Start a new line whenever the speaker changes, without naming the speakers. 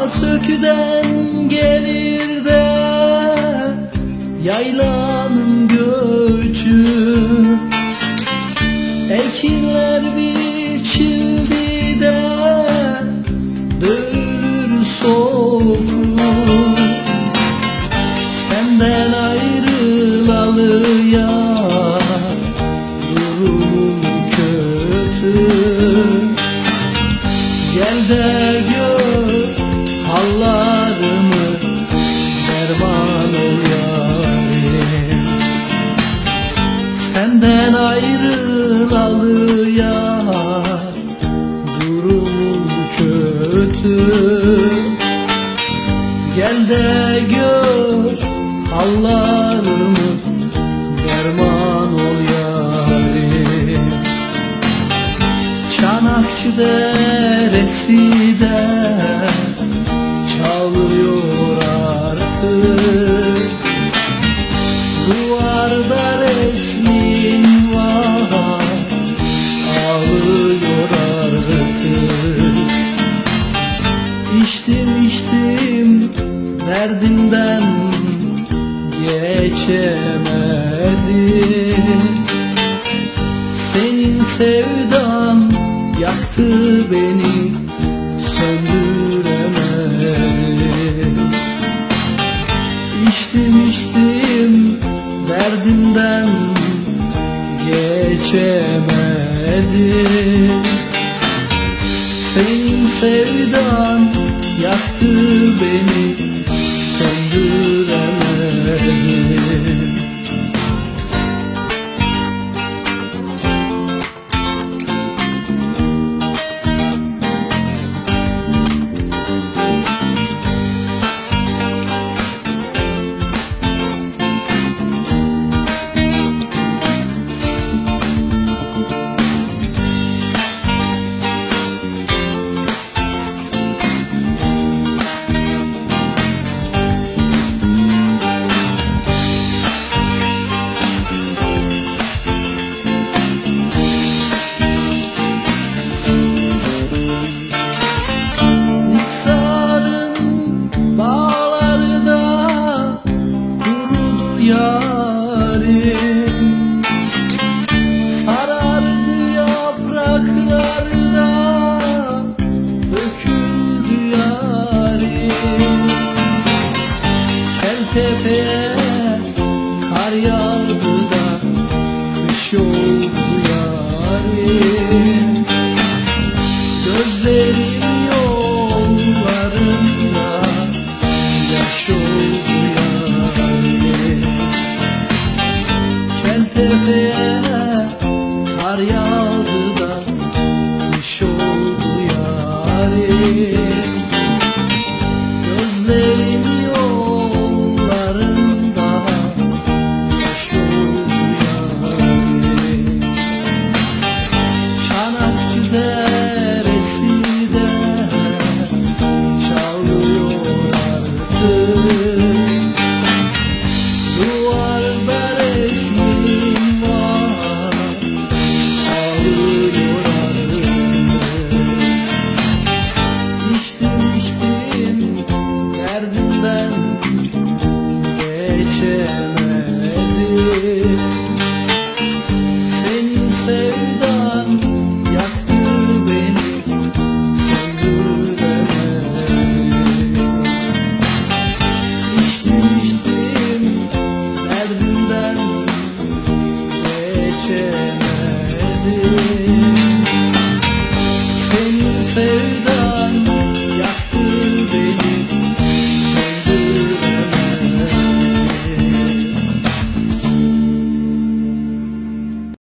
Bakü'den gelir de yaylanın göçü. Ekinler biçildi de dönür soğuk. Senden ayrılalı ya Durumum kötü. Gel de gör hallarımı Derman ol yarim. Senden ayrılalı ya Durumum kötü. Gel de gör hallarımı Derman ol yarim. Çanakçı deresi de Çalıyor artık. Duvarda resmin var Ağlıyor artık. İçtim içtim derdimden geçemedim. Senin sevdan yaktı beni İçtim derdimden geçemedim. Senin sevdan yaktı beni söndüremedim kar yağdı da kış oldu yarim Gözlerim